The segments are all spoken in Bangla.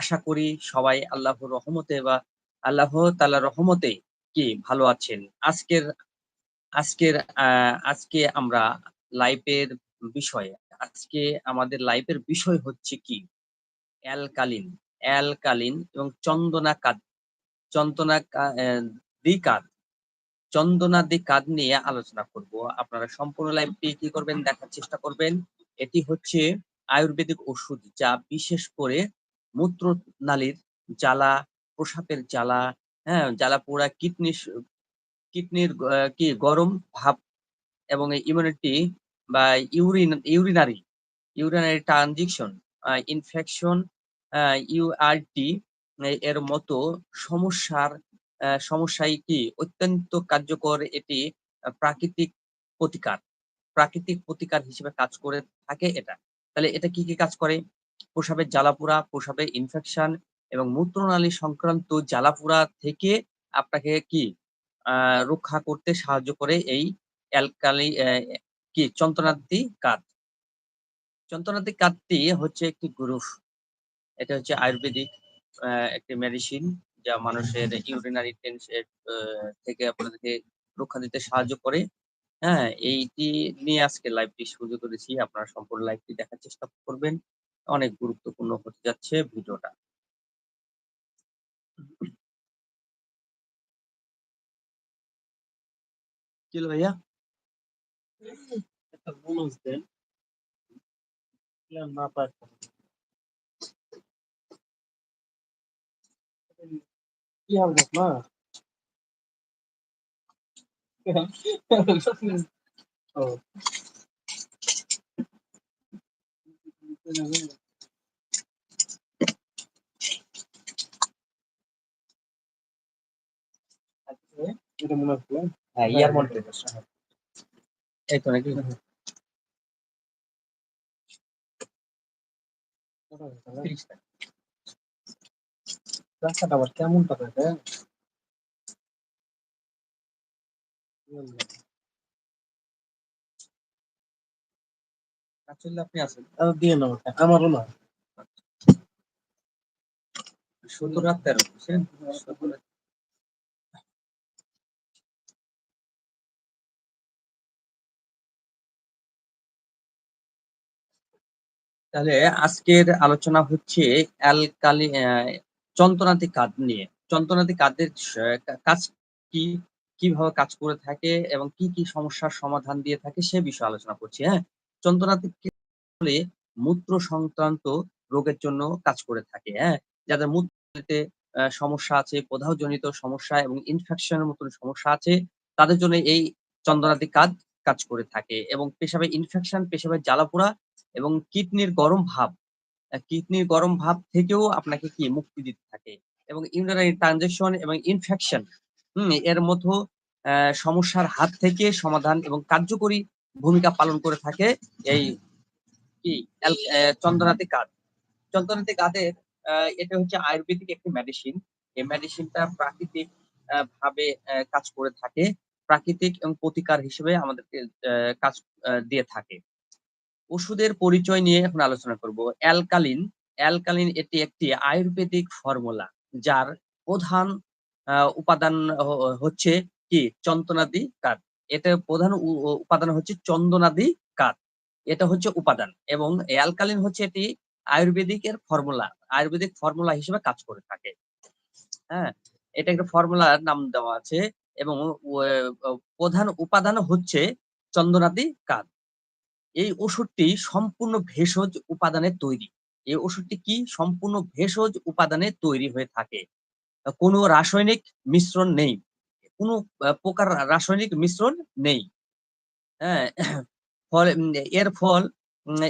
আশা করি সবাই আল্লাহর রহমতে বা আল্লাহ তালা রহমতে কি ভালো আছেন। আজকের আজকের আজকে আমরা লাইফের বিষয় আজকে আমাদের লাইফের বিষয় হচ্ছে কি? অ্যালকালিন, অ্যালকালিন এবং চন্দনা কাদ চন্দনা কা অ্যা দ্বিকাত চন্দনাদি কাদ নিয়ে আলোচনা করব। আপনারা সম্পূর্ণ লাইভটি কি করবেন দেখার চেষ্টা করবেন। এটি হচ্ছে আয়ুর্বেদিক ওষুধ যা বিশেষ করে মূত্রনালীর জ্বালা, প্রসাবের জ্বালা, হ্যাঁ? জ্বালা-পোড়া কিডনি কিডনির কি গরম ভাব এবং ইমিউনিটি বা urine urinary urinary transition, uh infection, UTI এর মতো সমস্যার সমস্যায় কি অত্যন্ত কার্যকর এটি প্রাকৃতিক প্রতিকার। প্রাকৃতিক প্রতিকার হিসেবে কাজ করে থাকে এটা। তাহলে এটা কি, কি কাজ করে? প্রসাবের জ্বালা-পোড়া, প্রসাবের ইনফেকশন এবং মূত্রনালী সংক্রান্ত জ্বালা-পোড়া থেকে আপনাকে কি রক্ষা করতে সাহায্য করে এই অ্যালকালি কি চন্দ্রনাদ্রি কাত। চন্দ্রনাদ্রি কাতটি হচ্ছে একটি গ্রুপ। এটা হচ্ছে আয়ুর্বেদিক একটি মেডিসিন যা মানুষের ইউরিনারি আ থেকে আপনাদেরকে রক্ষা দিতে সাহায্য করে। হ্যাঁ? এইটি নিয়ে আজকে লাইভটি শুরু করেছি। আপনারা সম্পূর্ণ লাইভটি দেখার চেষ্টা করবেন। অনেক গুরুত্বপূর্ণ হতে যাচ্ছে ভিডিওটা। কি হলো ভাইয়া? একটা বোনাস দেন। না পায় কি হবে আপনার? ও। এটা মনে আছে হ্যাঁ, ইয়ার মনিটর এই তো নাকি? রাস্তাটা আবার কেমন টাকা আপনি আছেন। দিয়ে নাও আমারও না। সতেরো আর তেরো বুঝছেন? সতেরো তাহলে আজকের আলোচনা হচ্ছে অ্যালকালি অ্যা যন্ত্রণাতি কাজ নিয়ে। যন্ত্রণাতি কাজের স কাজ কি, কীভাবে কাজ করে থাকে এবং কি, কি সমস্যার সমাধান দিয়ে থাকে সে বিষয়ে আলোচনা করছি, হ্যাঁ? যন্ত্রণাতি হলে মূত্র সংক্রান্ত রোগের জন্য কাজ করে থাকে, হ্যাঁ? যাদের মূত্রনালীতে আ সমস্যা আছে, প্রদাহজনিত সমস্যা এবং ইনফেকশন এর মতন সমস্যা আছে, তাদের জন্য এই চন্দ্রনাদি কাজ, কাজ করে থাকে এবং পেশাবে ইনফেকশন, পেশাবের জ্বালাপোড়া এবং কিডনির গরম ভাব, কিডনির গরম ভাব থেকেও আপনাকে কি মুক্তি দিতে থাকে এবং ইউরিনারি ট্রানজিশন এবং ইনফেকশন, হুম? এর মতো সমস্যার হাত থেকে সমাধান এবং কার্যকরী ভূমিকা পালন করে থাকে এই কি চন্দ্রনাথি কাত। চন্দ্রনাথি কাতের এটা হচ্ছে আয়ুর্বেদিক একটি মেডিসিন। এই মেডিসিনটা প্রাকৃতিক ভাবে কাজ করে থাকে। প্রাকৃতিক এবং প্রতিকার হিসেবে আমাদেরকে কাজ দিয়ে থাকে। ওষুধের পরিচয় নিয়ে এখন আলোচনা করব। অ্যালকালিন, অ্যালকালিন এটি একটি আয়ুর্বেদিক ফর্মুলা যার প্রধান উপাদান হচ্ছে কি চন্দনাদি কাঠ এটার প্রধান উপাদান হচ্ছে চন্দনাদি কাঠ এটা হচ্ছে উপাদান এবং অ্যালকালিন হচ্ছে এটি আয়ুর্বেদিকের ফর্মুলা। আয়ুর্বেদিক ফর্মুলা হিসেবে কাজ করে থাকে। হ্যাঁ? এটা একটা ফর্মুলার নাম দেওয়া আছে এবং প্রধান উপাদান হচ্ছে চন্দনাদি কাত। এই ওষুধটি সম্পূর্ণ ভেষজ উপাদানে তৈরি। এই ওষুধটি কি? সম্পূর্ণ ভেষজ উপাদানে তৈরি হয়ে থাকে। কোনো রাসায়নিক মিশ্রণ নেই। কোনো প্রকার রাসায়নিক মিশ্রণ নেই। হ্যাঁ? ফলে এর ফল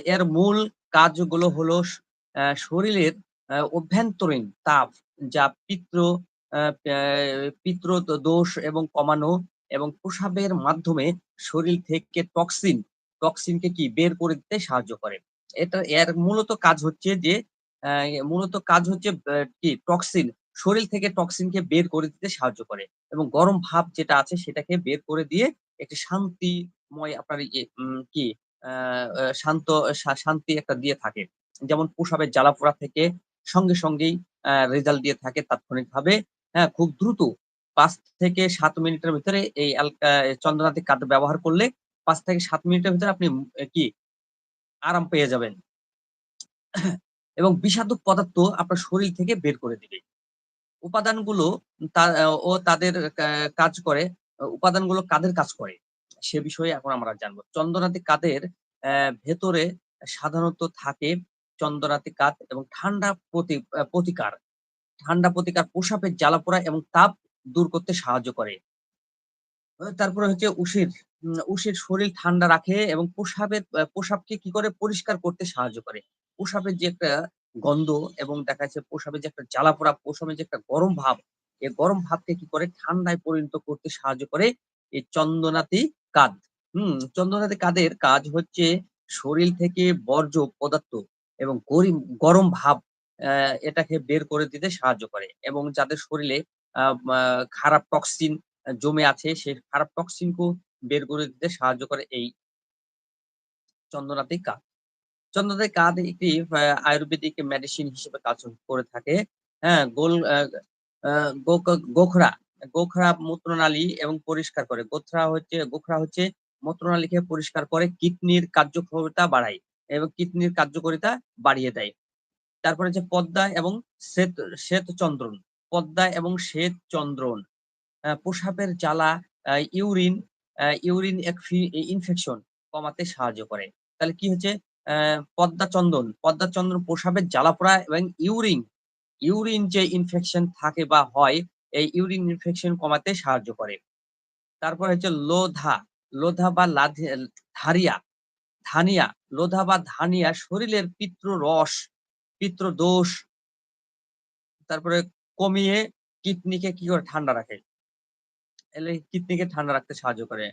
এর মূল কাজগুলো হলো শরীরের অভ্যন্তরীণ তাপ যা পিত্র পিত্র দোষ এবং কমানো এবং প্রসাবের মাধ্যমে শরীর থেকে টক্সিন, টক্সিনকে কি বের করে দিতে সাহায্য করে। এটা এর মূলত কাজ হচ্ছে যে মূলত কাজ হচ্ছে কি টক্সিন, শরীর থেকে টক্সিনকে বের করে দিতে সাহায্য করে এবং গরম ভাব যেটা আছে সেটাকে বের করে দিয়ে একটি শান্তিময় আপনার কি শান্ত শান্তি একটা দিয়ে থাকে। যেমন প্রসাবের জ্বালা-পোড়া থেকে সঙ্গে সঙ্গেই রেজাল্ট দিয়ে থাকে তাৎক্ষণিকভাবে। হ্যাঁ? খুব দ্রুত পাঁচ থেকে ৭ মিনিটের ভিতরে এই অ্যালকা চন্দ্রনাথি কাঠ ব্যবহার করলে পাঁচ থেকে সাত মিনিটের ভিতরে আপনি কি আরাম পেয়ে যাবেন। এবং বিষাক্ত পদার্থ আপনার শরীর থেকে বের করে দিবে। উপাদানগুলো ও তাদের কাজ করে, উপাদানগুলো কাদের কাজ করে? সে বিষয়ে এখন আমরা জানব চন্দ্রনাথি কাদের ভেতরে সাধারণত থাকে চন্দ্রনাথি কাঠ এবং ঠান্ডা প্রতিকার। ঠান্ডা প্রতিকার, প্রস্রাবের জ্বালাপোড়া এবং তাপ দূর করতে সাহায্য করে। তারপরে হচ্ছে উশির। উশির শরীর ঠান্ডা রাখে এবং প্রস্রাবের আ প্রস্রাবকে কি করে? পরিষ্কার করতে সাহায্য করে। প্রস্রাবের যে একটা গন্ধ এবং দেখা যাচ্ছে প্রস্রাবের যে একটা জ্বালাপোড়া, প্রস্রাবের যে একটা গরম ভাব, এই গরম ভাবকে কি করে? ঠান্ডায় পরিণত করতে সাহায্য করে এই চন্দনাতি কাঠ। হম চন্দ্রনাথি কাঠের কাজ হচ্ছে শরীর থেকে বর্জ্য পদার্থ এবং গরিম ভাব এটাকে বের করে দিতে সাহায্য করে এবং যাদের শরীরে খারাপ টক্সিন জমে আছে, সেই খারাপ টক্সিনকেও বের করে দিতে সাহায্য করে এই চন্দ্রনাথি কাঠ। চন্দ্রনাথি কাঠ একটি আয়ুর্বেদিক মেডিসিন হিসেবে কাজ করে থাকে। হ্যাঁ? গোল গোখরা, গোখরা মূত্রনালী এবং পরিষ্কার করে। গোথরা হচ্ছে গোখরা হচ্ছে মূত্রনালীকে পরিষ্কার করে, কিডনির কার্যক্ষমতা বাড়ায় এবং কিডনির কার্যকারিতা বাড়িয়ে দেয়। তারপরে হচ্ছে পদ্মা এবং শ্বেত শ্বেতচন্দ্রন। পদ্মা এবং শ্বেতচন্দ্রন। আ প্রস্রাবের জ্বালা, ইউরিন ইউরিন একফি ইনফেকশন কমাতে সাহায্য করে। তাহলে কি হচ্ছে? পদ্মা চন্দন, পদ্মা চন্দন জ্বালা জ্বালাপোড়া এবং ইউরিন, ইউরিন যে ইনফেকশন থাকে বা হয়, এই ইউরিন ইনফেকশন কমাতে সাহায্য করে। তারপর হচ্ছে লোধা, লোধা বা লাধে ধারিয়া, ধানিয়া, লোধা বা ধানিয়া শরীরের পিত্তরস, পিত্তদোষ তারপরে কমিয়ে কিডনিকে কি করে? ঠান্ডা রাখে। এলে কিডনিকে ঠান্ডা রাখতে সাহায্য করে।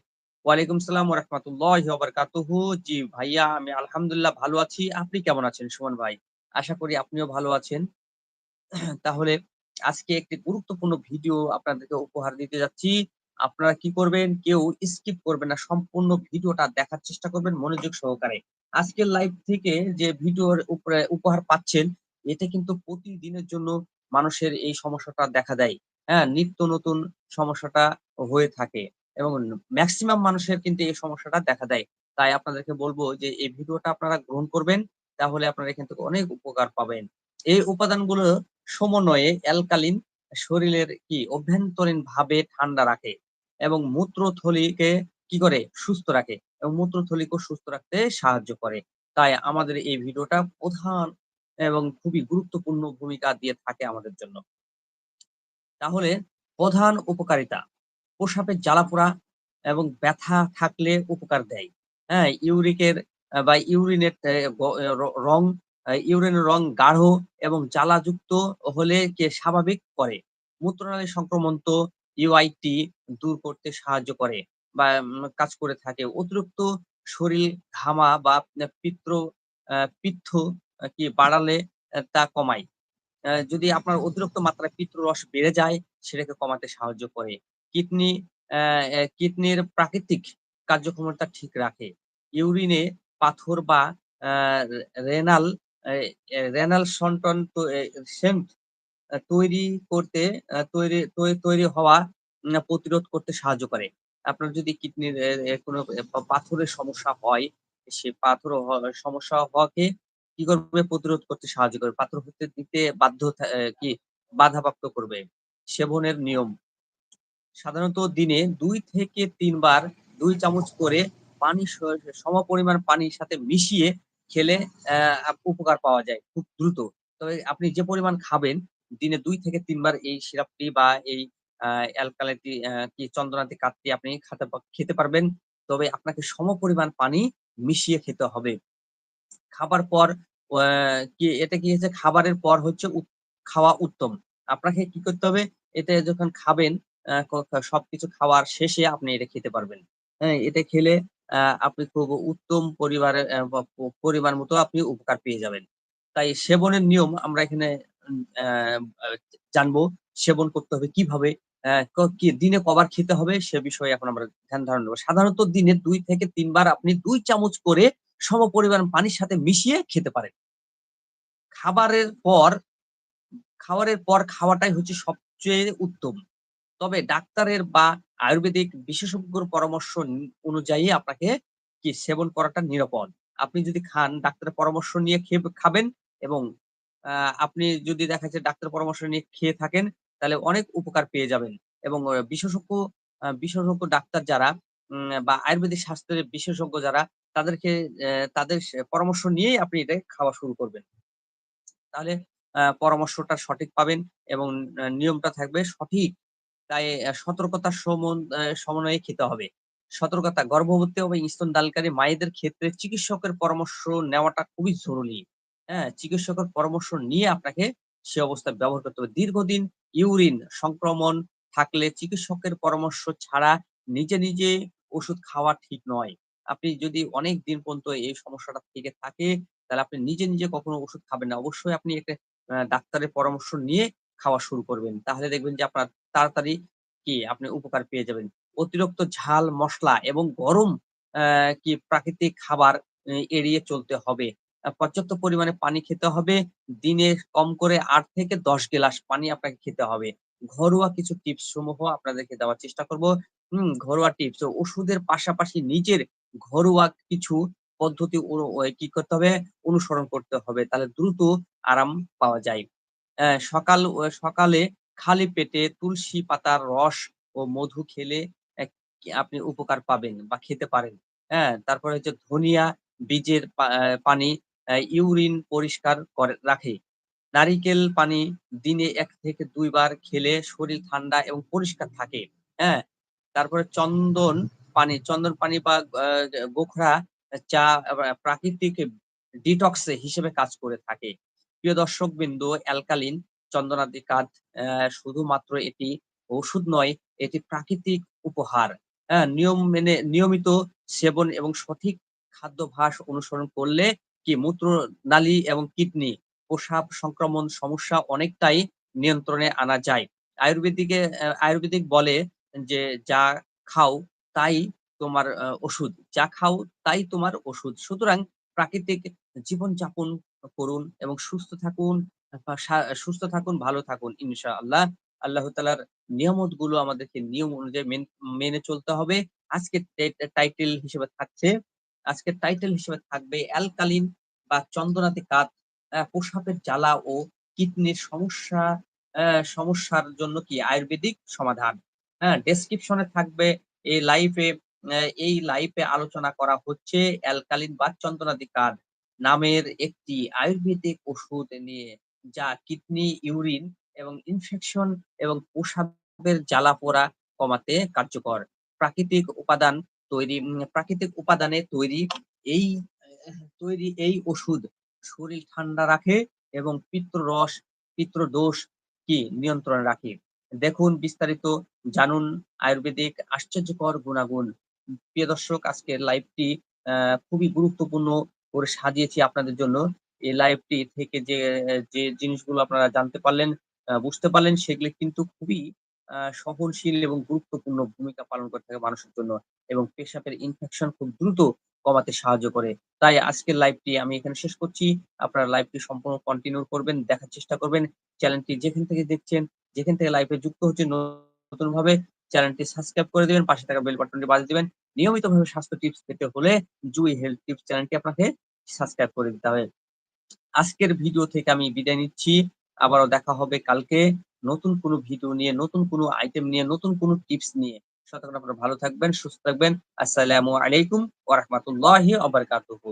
ওয়ালাইকুম সালাম রাহমাতুল্লাহি ওয়া জি ভাইয়া, আমি আলহামদুলিল্লাহ ভালো আছি। আপনি কেমন আছেন সুমন ভাই? আশা করি আপনিও ভালো আছেন। তাহলে আজকে একটি গুরুত্বপূর্ণ ভিডিও আপনাদেরকে উপহার দিতে যাচ্ছি। আপনারা কি করবেন? কেউ স্কিপ করবেন না। সম্পূর্ণ ভিডিওটা দেখার চেষ্টা করবেন মনোযোগ সহকারে। আজকের লাইভ থেকে যে ভিডিওর উপরে উপহার পাচ্ছেন, এটা কিন্তু প্রতিদিনের জন্য মানুষের এই সমস্যাটা দেখা দেয়। হ্যাঁ? নিত্য নতুন সমস্যাটা হয়ে থাকে এবং ম্যাক্সিমাম মানুষের কিন্তু এই সমস্যাটা দেখা দেয়। তাই আপনাদেরকে বলব যে এই ভিডিওটা আপনারা গ্রহণ করবেন। তাহলে আপনারা এখান থেকে অনেক উপকার পাবেন। এই উপাদানগুলো সমন্বয়ে অ্যালকালিন শরীরের কি অভ্যন্তরীণ ভাবে ঠান্ডা রাখে এবং মূত্রথলিকে কি করে? সুস্থ রাখে এবং মূত্রথলিকেও সুস্থ রাখতে সাহায্য করে। তাই আমাদের এই ভিডিওটা প্রধান এবং খুবই গুরুত্বপূর্ণ ভূমিকা দিয়ে থাকে আমাদের জন্য। তাহলে প্রধান উপকারিতা, প্রস্রাবের জ্বালাপোড়া এবং ব্যথা থাকলে উপকার দেয়। হ্যাঁ? ইউরিকের বা ইউরিনের রং ইউরিনের রং গাঢ় এবং জ্বালাযুক্ত হলে কে স্বাভাবিক করে। মূত্রনালী সংক্রমণ তো ইউআইটি দূর করতে সাহায্য করে বা কাজ করে থাকে। অতিরিক্ত শরীর ঘামা বা পিত্র আ পিত্ত কি বাড়ালে তা কমায়। যদি আপনার অতিরিক্ত মাত্রায় পিত্তরস বেড়ে যায়, সেটাকে কমাতে সাহায্য করে। কিডনি কিডনির প্রাকৃতিক কার্যক্ষমতা ঠিক রাখে। ইউরিনে পাথর বা রেনাল রেনাল সন্টন সেন্ট তৈরি করতে তৈরি তৈরি হওয়া প্রতিরোধ করতে সাহায্য করে। আপনার যদি কিডনির কোনো পাথরের সমস্যা হয়, সে পাথর সমস্যা হওয়াকে কি করবে? প্রতিরোধ করতে সাহায্য করবে। পাথর হতে দিতে বাধ্য কি বাধাপ্রাপ্ত করবে। সেবনের নিয়ম সাধারণত দিনে দুই থেকে তিনবার দুই চামচ করে পানি সমপরিমাণ পানির সাথে মিশিয়ে খেলে উপকার পাওয়া যায় খুব দ্রুত। তবে আপনি যে পরিমাণ খাবেন, দিনে দুই থেকে ৩ বার এই সিরাপটি বা এই অ্যালকালাইটি অ্যা কি চন্দ্রনাথি কাঠটি আপনি খাতে খেতে পারবেন। তবে আপনাকে সমপরিমাণ পানি মিশিয়ে খেতে হবে। খাবার পর কি, এটা কি হচ্ছে? খাবারের পর হচ্ছে খাওয়া উত্তম। আপনাকে কি করতে হবে? এটা যখন খাবেন সবকিছু খাওয়ার শেষে আপনি এটা খেতে পারবেন। হ্যাঁ? এটা খেলে আপনি খুব উত্তম পরিবারের পরিমাণ মতো আপনি উপকার পেয়ে যাবেন। তাই সেবনের নিয়ম আমরা এখানে জানব। সেবন করতে হবে কীভাবে? কি দিনে কবার খেতে হবে? সে বিষয়ে এখন আমরা ধ্যান ধারণ। সাধারণত দিনে দুই থেকে তিনবার আপনি দুই চামচ করে সমপরিমাণ পানির সাথে মিশিয়ে খেতে পারেন। খাবারের পর খাবারের পর খাওয়াটাই হচ্ছে সবচেয়ে উত্তম। তবে ডাক্তারের বা আয়ুর্বেদিক বিশেষজ্ঞর পরামর্শ অনুযায়ী আপনাকে কি সেবন করাটা নিরাপদ। আপনি যদি খান ডাক্তারের পরামর্শ নিয়ে খেয়ে খাবেন এবং আপনি যদি দেখা যাচ্ছে ডাক্তারের পরামর্শ নিয়ে খেয়ে থাকেন, তাহলে অনেক উপকার পেয়ে যাবেন এবং বিশেষজ্ঞ বিশেষজ্ঞ ডাক্তার যারা বা আয়ুর্বেদিক স্বাস্থ্যের বিশেষজ্ঞ যারা, তাদেরকে তাদের পরামর্শ নিয়েই আপনি এটা খাওয়া শুরু করবেন। তাহলে পরামর্শটা সঠিক পাবেন এবং নিয়মটা থাকবে সঠিক। তাই সতর্কতার সমন সমন্বয়ে খেতে হবে। সতর্কতা, গর্ভবতী এবং স্তন দালকারী মায়েদের ক্ষেত্রে চিকিৎসকের পরামর্শ নেওয়াটা খুবই জরুরি। হ্যাঁ? চিকিৎসকের পরামর্শ নিয়ে আপনাকে সে অবস্থায় ব্যবহার করতে হবে। দীর্ঘদিন ইউরিন সংক্রমণ থাকলে চিকিৎসকের পরামর্শ ছাড়া নিজে, নিজে ওষুধ খাওয়া ঠিক নয়। আপনি যদি অনেক দিন পর্যন্ত এই সমস্যাটা থেকে থাকে, তাহলে আপনি নিজে, নিজে কখনো ওষুধ খাবেন না। অবশ্যই আপনি একটা ডাক্তারের পরামর্শ নিয়ে খাওয়া শুরু করবেন। তাহলে দেখবেন যে আপনার তাড়াতাড়ি কি আপনি উপকার পেয়ে যাবেন। অতিরিক্ত ঝাল, মশলা এবং গরম কি প্রাকৃতিক খাবার এড়িয়ে চলতে হবে। পর্যাপ্ত পরিমাণে পানি খেতে হবে। দিনে কম করে আট থেকে ১০ গিলাস পানি আপনাকে খেতে হবে। ঘরোয়া কিছু টিপস সমূহ আপনাদেরকে দেওয়ার চেষ্টা করব। হুম? ঘরোয়া টিপস, ওষুধের পাশাপাশি নিজের ঘরোয়া কিছু পদ্ধতি কি করতে হবে? অনুসরণ করতে হবে। তাহলে দ্রুত আরাম পাওয়া যায়। সকাল সকালে খালি পেটে তুলসী পাতার রস ও মধু খেলে আপনি উপকার পাবেন বা খেতে পারেন। হ্যাঁ? তারপরে হচ্ছে ধনিয়া বীজের পানি ইউরিন পরিষ্কার করে রাখে। নারিকেল পানি দিনে এক থেকে ২ বার খেলে শরীর ঠান্ডা এবং পরিষ্কার থাকে। হ্যাঁ? তারপরে চন্দন পানি, চন্দন পানি বা গোখরা চা প্রাকৃতিক ডিটক্স হিসেবে কাজ করে থাকে। প্রিয় দর্শকবৃন্দ অ্যালকালিন চন্দনাদি অ্যা শুধুমাত্র এটি ওষুধ নয়, এটি প্রাকৃতিক উপহার। হ্যাঁ? নিয়ম মেনে নিয়মিত সেবন এবং সঠিক খাদ্যাভ্যাস অনুসরণ করলে কি মূত্রনালী এবং কিডনি, প্রস্রাব সংক্রমণ সমস্যা অনেকটাই নিয়ন্ত্রণে আনা যায়। আয়ুর্বেদিকে আয়ুর্বেদিক বলে যে, "যা খাও তাই তোমার ওষুধ। যা খাও তাই তোমার ওষুধ।" সুতরাং প্রাকৃতিক জীবনযাপন করুন এবং সুস্থ থাকুন, সুস্থ থাকুন, ভালো থাকুন ইনশাআল্লাহ। আল্লাহ তাআলার নিয়ামতগুলো আমাদেরকে নিয়ম অনুযায়ী মেন চলতে হবে। আজকে টাইটেল হিসেবে থাকছে আজকের টাইটেল হিসেবে থাকবে অ্যালকালিন বা চন্দনাতি কাত প্রস্রাবের জ্বালা ও কিডনির সমস্যা সমস্যার জন্য কি আয়ুর্বেদিক সমাধান। হ্যাঁ? ডেসক্রিপশন থাকবে এই লাইফে এই লাইফে আলোচনা করা হচ্ছে অ্যালকালিন বা চন্দনাদি কাদ নামের একটি আয়ুর্বেদিক ওষুধ নিয়ে যা কিডনি, ইউরিন এবং ইনফেকশন এবং প্রস্রাবের জ্বালা-পোড়া কমাতে কার্যকর। প্রাকৃতিক উপাদান তৈরি প্রাকৃতিক উপাদানে তৈরি এই তৈরি এই ওষুধ শরীর ঠান্ডা রাখে এবং পিত্তরস, পিত্রদোষ কি নিয়ন্ত্রণে রাখে। দেখুন বিস্তারিত জানুন আয়ুর্বেদিক আশ্চর্যকর গুণাগুণ। প্রিয় দর্শক আজকের লাইভটি খুবই গুরুত্বপূর্ণ করে সাজিয়েছি আপনাদের জন্য। এই লাইভটি থেকে যে, যে জিনিসগুলো আপনারা জানতে পারলেন, বুঝতে পারলেন সেগুলি কিন্তু খুবই সহনশীল এবং গুরুত্বপূর্ণ ভূমিকা পালন করে থাকে মানুষের জন্য এবং পেশাবের ইনফেকশন খুব দ্রুত কমাতে সাহায্য করে। তাই আজকের লাইভটি আমি এখানে শেষ করছি। আপনারা লাইভটি সম্পূর্ণ কন্টিনিউ করবেন, দেখার চেষ্টা করবেন। চ্যানেলটি যেখান থেকে দেখছেন, যেখান থেকে লাইভে যুক্ত হচ্ছেন নতুনভাবে চ্যানেলটি সাবস্ক্রাইব করে দিবেন, পাশে থাকা বেল বাটনটি বাজিয়ে দিবেন। নিয়মিতভাবে স্বাস্থ্য টিপস পেতে হলে জুই হেলথ টিপস চ্যানেলটি আপনাকে সাবস্ক্রাইব করে দিতে হবে। আজকের ভিডিও থেকে আমি বিদায় নিচ্ছি। আবারও দেখা হবে কালকে নতুন কোনো ভিডিও নিয়ে, নতুন কোনো আইটেম নিয়ে, নতুন কোনো টিপস নিয়ে। ততক্ষণ আপনারা ভালো থাকবেন, সুস্থ থাকবেন। আসসালামু আলাইকুম ওয়া রাহমাতুল্লাহি ওয়া বারাকাতুহু।